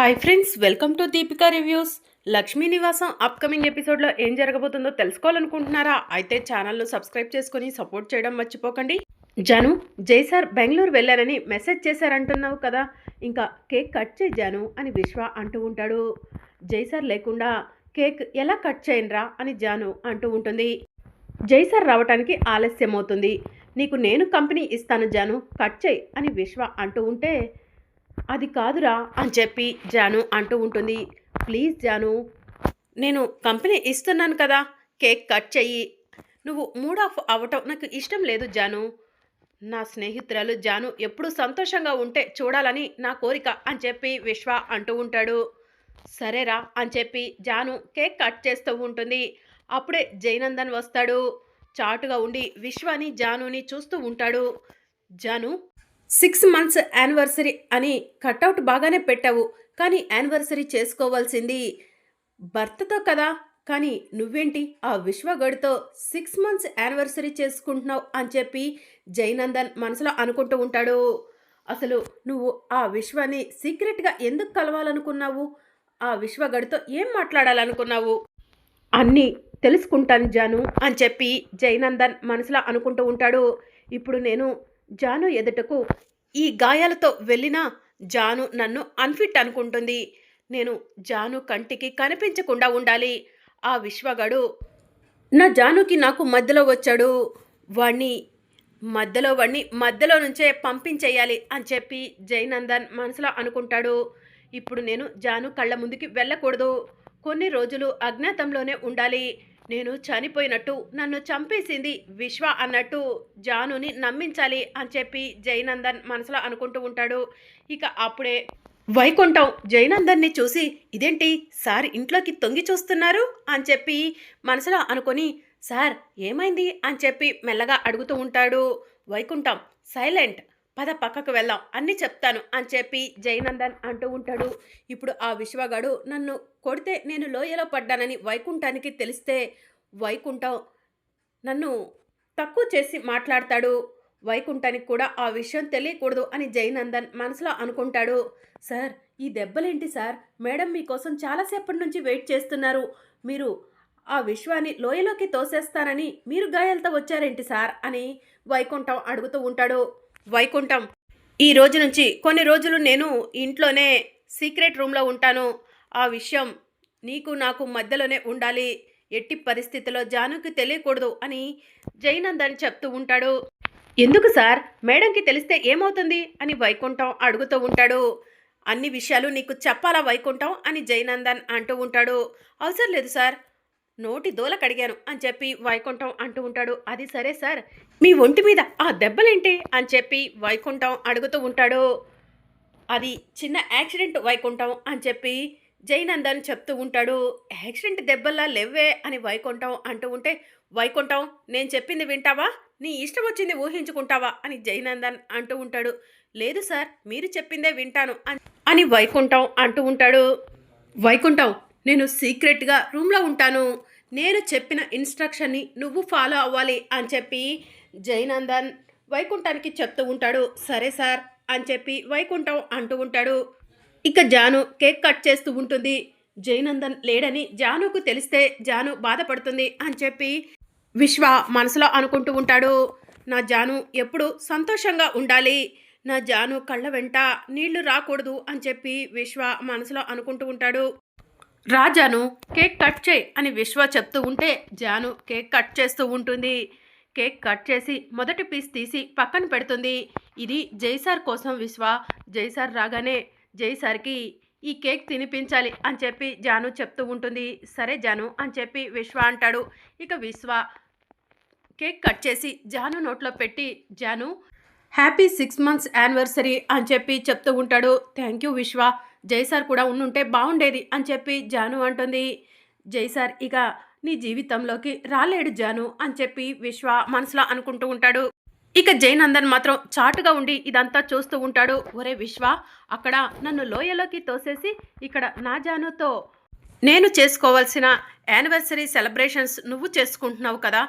Hi friends welcome to Deepika reviews Lakshmi Nivasam upcoming ఎపిసోడ్లో ఏం జరగబోతుందో తెలుసుకోవాలనుకుంటున్నారా? అయితే ఛానల్ను సబ్స్క్రైబ్ చేసుకొని సపోర్ట్ చేయడం మర్చిపోకండి. జాను జై సార్ బెంగళూరు వెళ్ళారని మెసేజ్ చేశారంటున్నావు కదా? ఇంకా కేక్ కట్ చేయి జాను అని విశ్వ అంటూ ఉంటాడు. జై సార్ లేకుండా కేక్ ఎలా కట్ చేయనురా అని జాను అంటూ ఉంటుంది. జై సార్ రావటానికి ఆలస్యం అవుతుంది నీకు నేను కంపెనీ ఇస్తాను జాను కట్ చేయి అని విశ్వ అంటూ ఉంటే అది కాదురా అని చెప్పి జాను అంటూ ఉంటుంది. ప్లీజ్ జాను నేను కంపెనీ ఇస్తున్నాను కదా కేక్ కట్ చెయ్యి. నువ్వు మూడ్ ఆఫ్ అవ్వటం నాకు ఇష్టం లేదు జాను. నా స్నేహితురాలు జాను ఎప్పుడు సంతోషంగా ఉంటే చూడాలని నా కోరిక అని చెప్పి విశ్వ అంటూ ఉంటాడు. సరేరా అని చెప్పి జాను కేక్ కట్ చేస్తూ ఉంటుంది. అప్పుడే జైనందన్ వస్తాడు. చాటుగా ఉండి విశ్వాని జానుని చూస్తూ ఉంటాడు. జాను సిక్స్ మంత్స్ యానివర్సరీ అని కట్అవుట్ బాగానే పెట్టావు కానీ యానివర్సరీ చేసుకోవాల్సింది భర్తతో కదా. కానీ నువ్వేంటి ఆ విశ్వగడితో సిక్స్ మంత్స్ యానివర్సరీ చేసుకుంటున్నావు అని చెప్పి జైనందన్ మనసులో అనుకుంటూ ఉంటాడు. అసలు నువ్వు ఆ విశ్వాన్ని సీక్రెట్గా ఎందుకు కలవాలనుకున్నావు? ఆ విశ్వగడితో ఏం మాట్లాడాలనుకున్నావు? అన్నీ తెలుసుకుంటాను జాను అని చెప్పి జైనందన్ మనసులో అనుకుంటూ ఉంటాడు. ఇప్పుడు నేను జాను ఎదుటకు ఈ గాయాలతో వెళ్ళినా జాను నన్ను అన్ఫిట్ అనుకుంటుంది. నేను జాను కంటికి కనిపించకుండా ఉండాలి. ఆ విశ్వగాడు నా జానుకి నాకు మధ్యలో వచ్చాడు. వాణ్ణి మధ్యలో వాణ్ణి మధ్యలో నుంచే పంపించేయాలి అని చెప్పి జైనందన్ మనసులో అనుకుంటాడు. ఇప్పుడు నేను జాను కళ్ళ ముందుకి వెళ్ళకూడదు. కొన్ని రోజులు అజ్ఞాతంలోనే ఉండాలి. నేను చనిపోయినట్టు నన్ను చంపేసింది విశ్వ అన్నట్టు జానుని నమ్మించాలి అని చెప్పి జైనందన్ మనసులో అనుకుంటూ ఉంటాడు. ఇక అప్పుడే వైకుంఠం జైనందన్ని చూసి ఇదేంటి? సార్ ఇంట్లోకి తొంగి చూస్తున్నారు? అని చెప్పి మనసులో అనుకొని సార్ ఏమైంది? అని చెప్పి మెల్లగా అడుగుతూ ఉంటాడు వైకుంఠం. సైలెంట్. పద పక్కకు వెళ్దాం అన్నీ చెప్తాను అని చెప్పి జైనందన్ అంటూ ఉంటాడు. ఇప్పుడు ఆ విశ్వగాడు నన్ను కొడితే నేను లోయలో పడ్డానని వైకుంఠానికి తెలిస్తే వైకుంఠం నన్ను తక్కువ చేసి మాట్లాడతాడు. వైకుంఠానికి కూడా ఆ విషయం తెలియకూడదు అని జైనందన్ మనసులో అనుకుంటాడు. సార్ ఈ దెబ్బలేంటి సార్? మేడం మీకోసం చాలాసేపటి నుంచి వెయిట్ చేస్తున్నారు. మీరు ఆ విశ్వాన్ని లోయలోకి తోసేస్తానని మీరు గాయాలతో వచ్చారేంటి సార్? అని వైకుంఠం అడుగుతూ ఉంటాడు. వైకుంఠం. ఈ రోజు నుంచి కొన్ని రోజులు నేను ఇంట్లోనే సీక్రెట్ రూమ్లో ఉంటాను. ఆ విషయం నీకు నాకు మధ్యలోనే ఉండాలి. ఎట్టి పరిస్థితిలో జానుకి తెలియకూడదు అని జైనందన్ చెప్తూ ఉంటాడు. ఎందుకు సార్? మేడంకి తెలిస్తే ఏమవుతుంది? అని వైకుంఠం అడుగుతూ ఉంటాడు. అన్ని విషయాలు నీకు చెప్పాలా వైకుంఠం? అని జైనందన్ అంటూ ఉంటాడు. అవసరం లేదు సార్. నోటి దూల కడిగాను అని చెప్పి వైకుంఠం అంటూ ఉంటాడు. అది సరే సార్ మీ ఒంటి మీద ఆ దెబ్బలేంటి అని చెప్పి వైకుంఠం అడుగుతూ ఉంటాడు. అది చిన్న యాక్సిడెంట్ వైకుంఠం అని చెప్పి జైనందన్ చెప్తూ ఉంటాడు. యాక్సిడెంట్ దెబ్బల్లా లెవ్వే అని వైకుంఠం అంటూ ఉంటే వైకుంఠం నేను చెప్పింది వింటావా? నీ ఇష్టం వచ్చింది ఊహించుకుంటావా? అని జైనందన్ అంటూ ఉంటాడు. లేదు సార్ మీరు చెప్పిందే వింటాను అని వైకుంఠం అంటూ ఉంటాడు. వైకుంఠం నేను సీక్రెట్గా రూమ్లో ఉంటాను. నేను చెప్పిన ఇన్స్ట్రక్షన్ని నువ్వు ఫాలో అవ్వాలి అని చెప్పి జైనందన్ వైకుంఠానికి చెప్తూ ఉంటాడు. సరే సార్ అని చెప్పి వైకుంఠం అంటూ ఉంటాడు. ఇక జాను కేక్ కట్ చేస్తూ ఉంటుంది. జైనందన్ లేడని జానుకు తెలిస్తే జాను బాధపడుతుంది అని చెప్పి విశ్వ మనసులో అనుకుంటూ ఉంటాడు. నా జాను ఎప్పుడు సంతోషంగా ఉండాలి. నా జాను కళ్ళ వెంట నీళ్ళు రాకూడదు అని చెప్పి విశ్వ మనసులో అనుకుంటూ ఉంటాడు. రాజాను కేక్ కట్ చేయి అని విశ్వ చెప్తూ ఉంటే జాను కేక్ కట్ చేస్తూ ఉంటుంది. కేక్ కట్ చేసి మొదటి పీస్ తీసి పక్కన పెడుతుంది. ఇది జైసార్ కోసం విశ్వ. జైసార్ రాగానే జైసార్కి ఈ కేక్ తినిపించాలి అని చెప్పి జాను చెప్తూ ఉంటుంది. సరే జాను అని చెప్పి విశ్వ అంటాడు. ఇక విశ్వ కేక్ కట్ చేసి జాను నోట్లో పెట్టి Janu happy six months anniversary అని చెప్పి చెప్తూ ఉంటాడు. థ్యాంక్ యూ విశ్వ. జైసార్ కూడా ఉండుంటే బాగుండేది అని చెప్పి జాను అంటుంది. జైసార్ ఇక నీ జీవితంలోకి రాలేడు జాను అని చెప్పి విశ్వ మనసులో అనుకుంటూ ఉంటాడు. ఇక జైనందన్ మాత్రం చాటుగా ఉండి ఇదంతా చూస్తూ ఉంటాడు. ఒరే విశ్వ అక్కడ నన్ను లోయలోకి తోసేసి ఇక్కడ నా జానుతో నేను చేసుకోవాల్సిన యానివర్సరీ సెలబ్రేషన్స్ నువ్వు చేసుకుంటున్నావు కదా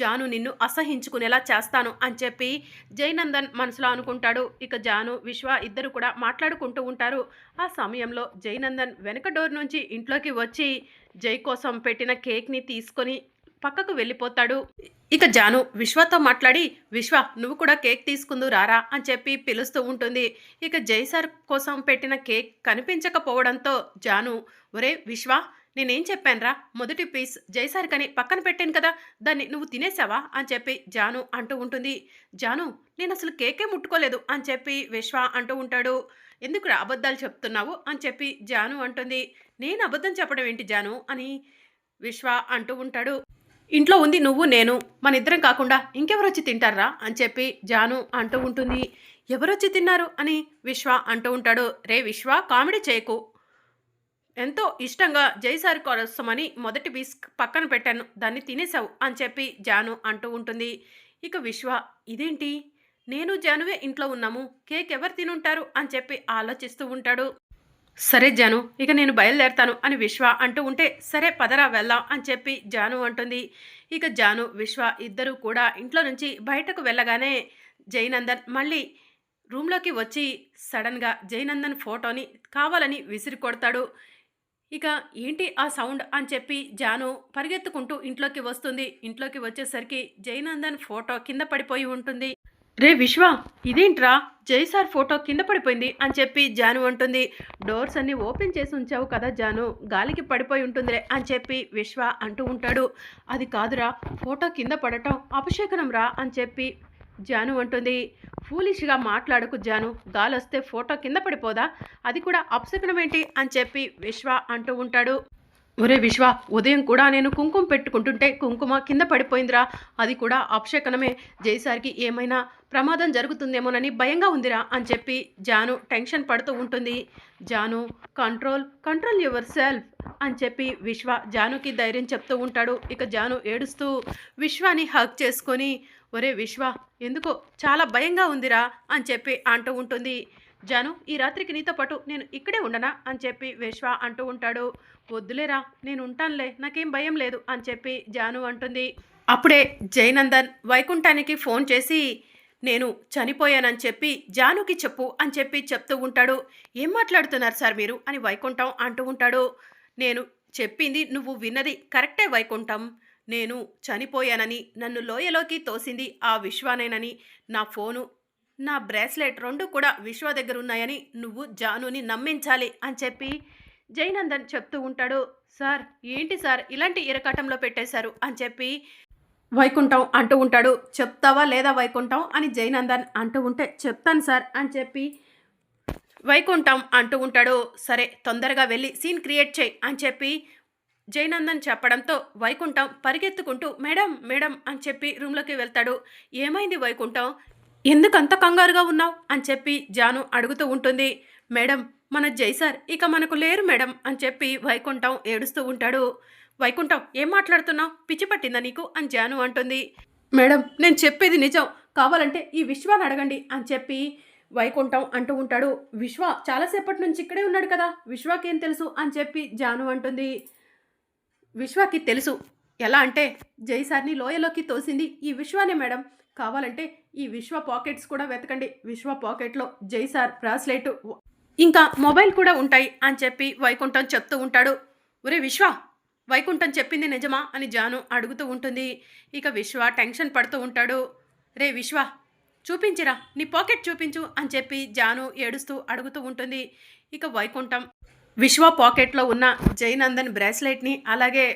జాను నిన్ను అసహించుకునేలా చేస్తాను అని చెప్పి జయనందన్ మనసులో అనుకుంటాడు. ఇక జాను విశ్వ ఇద్దరు కూడా మాట్లాడుకుంటూ ఉంటారు. ఆ సమయంలో జయనందన్ వెనక డోర్ నుంచి ఇంట్లోకి వచ్చి జై కోసం పెట్టిన కేక్ని తీసుకొని పక్కకు వెళ్ళిపోతాడు. ఇక జాను విశ్వతో మాట్లాడి విశ్వ నువ్వు కూడా కేక్ తీసుకుందు రారా అని చెప్పి పిలుస్తూ ఉంటుంది. ఇక జై సార్ కోసం పెట్టిన కేక్ కనిపించకపోవడంతో జాను ఒరే విశ్వ నేనేం చెప్పానురా మొదటి పీస్ జైసార్ కని పక్కన పెట్టాను కదా దాన్ని నువ్వు తినేసావా? అని చెప్పి జాను అంటూ ఉంటుంది. జాను నేను అసలు కేకే ముట్టుకోలేదు అని చెప్పి విశ్వ అంటూ ఉంటాడు. ఎందుకు అబద్ధాలు చెప్తున్నావు? అని చెప్పి జాను అంటుంది. నేను అబద్ధం చెప్పడం ఏంటి జాను? అని విశ్వ అంటూ ఉంటాడు. ఇంట్లో ఉంది నువ్వు నేను మన ఇద్దరం కాకుండా ఇంకెవరొచ్చి తింటారా? అని చెప్పి జాను అంటూ ఉంటుంది. ఎవరొచ్చి తిన్నారు? అని విశ్వ అంటూ ఉంటాడు. రే విశ్వ కామెడీ చేయకు. ఎంతో ఇష్టంగా జైసారి కోసమని మొదటి పీస్ పక్కన పెట్టాను. దాన్ని తినేసావు అని చెప్పి జాను అంటూ ఉంటుంది. ఇక విశ్వ ఇదేంటి? నేను జానువే ఇంట్లో ఉన్నాము. కేక్ ఎవరు తినుంటారు? అని చెప్పి ఆలోచిస్తూ ఉంటాడు. సరే జాను ఇక నేను బయలుదేరతాను అని విశ్వ అంటూ ఉంటే సరే పదరా వెళ్దాం అని చెప్పి జాను అంటుంది. ఇక జాను విశ్వ ఇద్దరూ కూడా ఇంట్లో నుంచి బయటకు వెళ్ళగానే జయనందన్ మళ్ళీ రూమ్లోకి వచ్చి సడన్గా జయనందన్ ఫోటోని కావాలని విసిరి కొడతాడు. ఇక ఏంటి ఆ సౌండ్ అని చెప్పి జాను పరిగెత్తుకుంటూ ఇంట్లోకి వస్తుంది. ఇంట్లోకి వచ్చేసరికి జయనందన్ ఫోటో కింద పడిపోయి ఉంటుంది. రే విశ్వ ఇదేంట్రా? జై సార్ ఫోటో కింద పడిపోయింది అని చెప్పి జాను అంటుంది. డోర్స్ అన్నీ ఓపెన్ చేసి ఉంచావు కదా జాను గాలికి పడిపోయి ఉంటుందిలే అని చెప్పి విశ్వ అంటూ ఉంటాడు. అది కాదురా ఫోటో కింద పడటం అపశేకనం రా అని చెప్పి జాను అంటుంది. ఫూలిష్గా మాట్లాడకు జాను గాలి వస్తే ఫోటో కింద పడిపోదా? అది కూడా అపశకనం ఏంటి అని చెప్పి విశ్వ అంటూ ఉంటాడు. ఒరే విశ్వ ఉదయం కూడా నేను కుంకుమ పెట్టుకుంటుంటే కుంకుమ కింద పడిపోయిందిరా. అది కూడా అపశకనమే. జయసారికి ఏమైనా ప్రమాదం జరుగుతుందేమోనని భయంగా ఉందిరా అని చెప్పి జాను టెన్షన్ పడుతూ ఉంటుంది. Janu control control yourself అని చెప్పి విశ్వ జానుకి ధైర్యం చెప్తూ ఉంటాడు. ఇక జాను ఏడుస్తూ విశ్వాని హక్ చేసుకొని ఒరే విశ్వ ఎందుకో చాలా భయంగా ఉందిరా అని చెప్పి అంటూ ఉంటుంది. జాను ఈ రాత్రికి నీతో పాటు నేను ఇక్కడే ఉండనా అని చెప్పి విశ్వ అంటూ ఉంటాడు. వద్దులేరా నేను ఉంటానులే నాకేం భయం లేదు అని చెప్పి జాను అంటుంది. అప్పుడే జయనందన్ వైకుంఠానికి ఫోన్ చేసి నేను చనిపోయానని చెప్పి జానుకి చెప్పు అని చెప్పి చెప్తూ ఉంటాడు. ఏం మాట్లాడుతున్నారు సార్ మీరు అని వైకుంఠం అంటూ ఉంటాడు. నేను చెప్పింది నువ్వు విన్నది కరెక్టే వైకుంఠం. నేను చనిపోయానని నన్ను లోయలోకి తోసింది ఆ విశ్వానేనని నా ఫోను నా బ్రేస్లెట్ రెండు కూడా విశ్వ దగ్గర ఉన్నాయని నువ్వు జానుని నమ్మించాలి అని చెప్పి జైనందన్ చెప్తూ ఉంటాడు. సార్ ఏంటి సార్ ఇలాంటి ఇరకాటంలో పెట్టేశారు? అని చెప్పి వైకుంఠం అంటూ ఉంటాడు. చెప్తావా లేదా వైకుంఠం? అని జైనందన్ అంటూ ఉంటే చెప్తాను సార్ అని చెప్పి వైకుంఠం అంటూ ఉంటాడు. సరే తొందరగా వెళ్ళి సీన్ క్రియేట్ చేయి అని చెప్పి జయనందన్ చెప్పడంతో వైకుంఠం పరిగెత్తుకుంటూ మేడం మేడం అని చెప్పి రూమ్లోకి వెళ్తాడు. ఏమైంది వైకుంఠం? ఎందుకంత కంగారుగా ఉన్నావు? అని చెప్పి జాను అడుగుతూ ఉంటుంది. మేడం మన జైసార్ ఇక మనకు లేరు మేడం అని చెప్పి వైకుంఠం ఏడుస్తూ ఉంటాడు. వైకుంఠం ఏం మాట్లాడుతున్నావు? పిచ్చి పట్టిందా నీకు? అని జాను అంటుంది. మేడం నేను చెప్పేది నిజం. కావాలంటే ఈ విశ్వాన్ని అడగండి అని చెప్పి వైకుంఠం అంటూ ఉంటాడు. విశ్వ చాలాసేపటి నుంచి ఇక్కడే ఉన్నాడు కదా. విశ్వాకేం తెలుసు? అని చెప్పి జాను అంటుంది. విశ్వాకి తెలుసు. ఎలా అంటే జైసార్ని లోయలోకి తోసింది ఈ విశ్వానే మేడం. కావాలంటే ఈ విశ్వ పాకెట్స్ కూడా వెతకండి. విశ్వ పాకెట్లో జైసార్ బ్రాస్లెట్. ఇంకా మొబైల్ కూడా ఉంటాయి అని చెప్పి వైకుంఠం చెప్తూ ఉంటాడు. ఒరే విశ్వ వైకుంఠం చెప్పింది నిజమా అని జాను అడుగుతూ ఉంటుంది. ఇక విశ్వ టెన్షన్ పడుతూ ఉంటాడు. రే విశ్వ చూపించిరా నీ పాకెట్ చూపించు అని చెప్పి జాను ఏడుస్తూ అడుగుతూ ఉంటుంది. ఇక వైకుంఠం విశ్వ పాకెట్లో ఉన్న జయనందన్ బ్రాస్లెట్ని అలాగే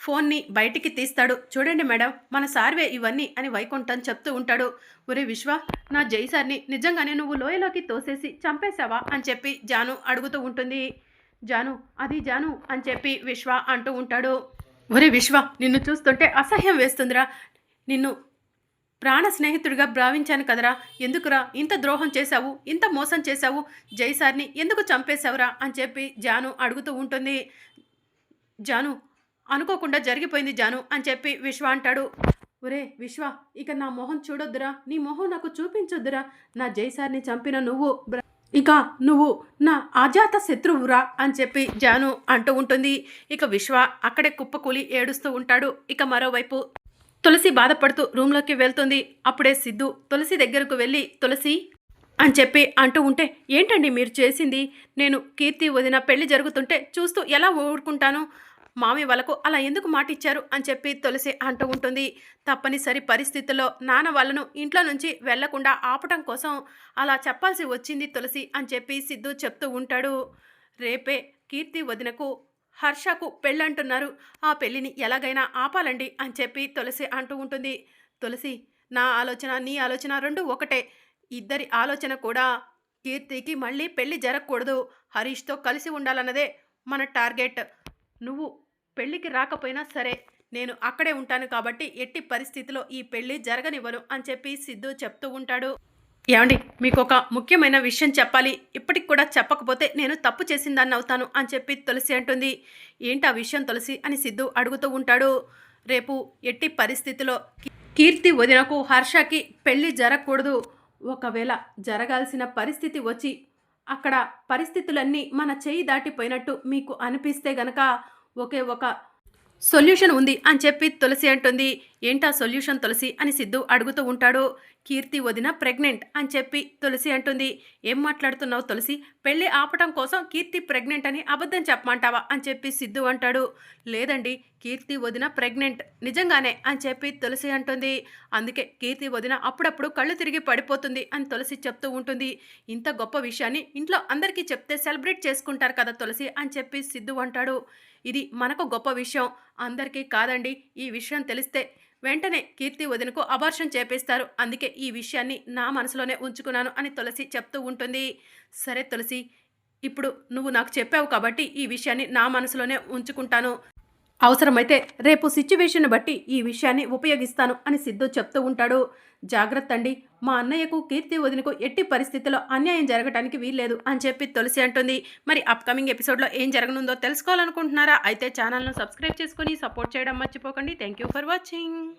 ఫోన్ని బయటికి తీస్తాడు. చూడండి మేడం మన సార్వే ఇవన్నీ అని వైకుంఠం చెప్తూ ఉంటాడు. ఒరే విశ్వ నా జై సార్ని నిజంగానే నువ్వు లోయలోకి తోసేసి చంపేశావా అని చెప్పి జాను అడుగుతూ ఉంటుంది. జాను అది జాను అని చెప్పి విశ్వ అంటూ ఉంటాడు. ఒరే విశ్వ నిన్ను చూస్తుంటే అసహ్యం వేస్తుందిరా. నిన్ను ప్రాణ స్నేహితుడిగా భావించాను కదరా. ఎందుకురా? ఇంత ద్రోహం చేశావు. ఇంత మోసం చేశావు. జైసార్ని ఎందుకు చంపేశావురా? అని చెప్పి జాను అడుగుతూ ఉంటుంది. జాను అనుకోకుండా జరిగిపోయింది జాను అని చెప్పి విశ్వ అంటాడు. ఒరే విశ్వ ఇక నా మొహం చూడొద్దురా. నీ మొహం నాకు చూపించొద్దురా. నా జైసార్ని చంపిన నువ్వు ఇక నువ్వు నా అజాత శత్రువురా అని చెప్పి జాను అంటూ ఉంటుంది. ఇక విశ్వ అక్కడే కుప్పకూలి ఏడుస్తూ ఉంటాడు. ఇక మరోవైపు తులసి బాధపడుతూ రూమ్లోకి వెళ్తుంది. అప్పుడే సిద్ధు తులసి దగ్గరకు వెళ్ళి తులసి! అని చెప్పి అంటూ ఉంటే ఏంటండి మీరు చేసింది? నేను కీర్తి వదిన పెళ్ళి జరుగుతుంటే చూస్తూ ఎలా ఊరుకుంటాను? మామి వాళ్ళకు అలా ఎందుకు మాట ఇచ్చారు అని చెప్పి తులసి అంటూ ఉంటుంది. తప్పనిసరి పరిస్థితుల్లో నాన్న వాళ్ళను ఇంట్లో నుంచి వెళ్ళకుండా ఆపటం కోసం అలా చెప్పాల్సి వచ్చింది తులసి అని చెప్పి సిద్ధు చెప్తూ ఉంటాడు. రేపే కీర్తి వదినకు హర్షకు పెళ్ళంటున్నారు. ఆ పెళ్ళిని ఎలాగైనా ఆపాలండి అని చెప్పి తులసి అంటూ ఉంటుంది. తులసి నా ఆలోచన నీ ఆలోచన రెండు ఒకటే. ఇద్దరి ఆలోచన కూడా కీర్తికి మళ్ళీ పెళ్ళి జరగకూడదు. హరీష్తో కలిసి ఉండాలన్నదే మన టార్గెట్. నువ్వు పెళ్ళికి రాకపోయినా సరే నేను అక్కడే ఉంటాను కాబట్టి ఎట్టి పరిస్థితిలో ఈ పెళ్ళి జరగనివ్వను అని చెప్పి సిద్ధు చెప్తూ ఉంటాడు. ఏమండి మీకు ఒక ముఖ్యమైన విషయం చెప్పాలి. ఇప్పటికి కూడా చెప్పకపోతే నేను తప్పు చేసిందాన్ని అవుతాను అని చెప్పి తులసి అంటుంది. ఏంటి ఆ విషయం తులసి అని సిద్ధు అడుగుతూ ఉంటాడు. రేపు ఎట్టి పరిస్థితిలో కీర్తి వదినకు హర్షకి పెళ్ళి జరగకూడదు. ఒకవేళ జరగాల్సిన పరిస్థితి వచ్చి అక్కడ పరిస్థితులన్నీ మన చేయి దాటిపోయినట్టు మీకు అనిపిస్తే గనక ఒకే ఒక సొల్యూషన్ ఉంది అని చెప్పి తులసి అంటుంది. ఏంటా సొల్యూషన్ తులసి అని సిద్ధు అడుగుతూ ఉంటాడు. కీర్తి వదిన ప్రెగ్నెంట్ అని చెప్పి తులసి అంటుంది. ఏం మాట్లాడుతున్నావు తులసి? పెళ్ళి ఆపటం కోసం కీర్తి ప్రెగ్నెంట్ అని అబద్ధం చెప్పమంటావా? అని చెప్పి సిద్ధు అంటాడు. లేదండి కీర్తి వదిన ప్రెగ్నెంట్ నిజంగానే అని చెప్పి తులసి అంటుంది. అందుకే కీర్తి వదిన అప్పుడప్పుడు కళ్ళు తిరిగి పడిపోతుంది అని తులసి చెప్తూ ఉంటుంది. ఇంత గొప్ప విషయాన్ని ఇంట్లో అందరికీ చెప్తే సెలబ్రేట్ చేసుకుంటారు కదా తులసి అని చెప్పి సిద్ధు అంటాడు. ఇది మనకు గొప్ప విషయం. అందరికీ కాదండి ఈ విషయం తెలిస్తే వెంటనే కీర్తి వదినకు అబార్షన్ చేపిస్తారు. అందుకే ఈ విషయాన్ని నా మనసులోనే ఉంచుకున్నాను అని తులసి చెప్తూ ఉంటుంది. సరే తులసి ఇప్పుడు నువ్వు నాకు చెప్పావు కాబట్టి ఈ విషయాన్ని నా మనసులోనే ఉంచుకుంటాను. అవసరమైతే రేపు సిచ్యువేషన్ బట్టి ఈ విషయాన్ని ఉపయోగిస్తాను అని సిద్ధు చెప్తూ ఉంటాడు. జాగ్రత్త అండి మా అన్నయ్యకు కీర్తి వదినకు ఎట్టి పరిస్థితిలో అన్యాయం జరగటానికి వీల్లేదు అని చెప్పి తులసి అంటుంది. మరి అప్కమింగ్ ఎపిసోడ్లో ఏం జరగనుందో తెలుసుకోవాలనుకుంటున్నారా? అయితే ఛానల్ను సబ్స్క్రైబ్ చేసుకొని సపోర్ట్ చేయడం మర్చిపోకండి. Thank you for watching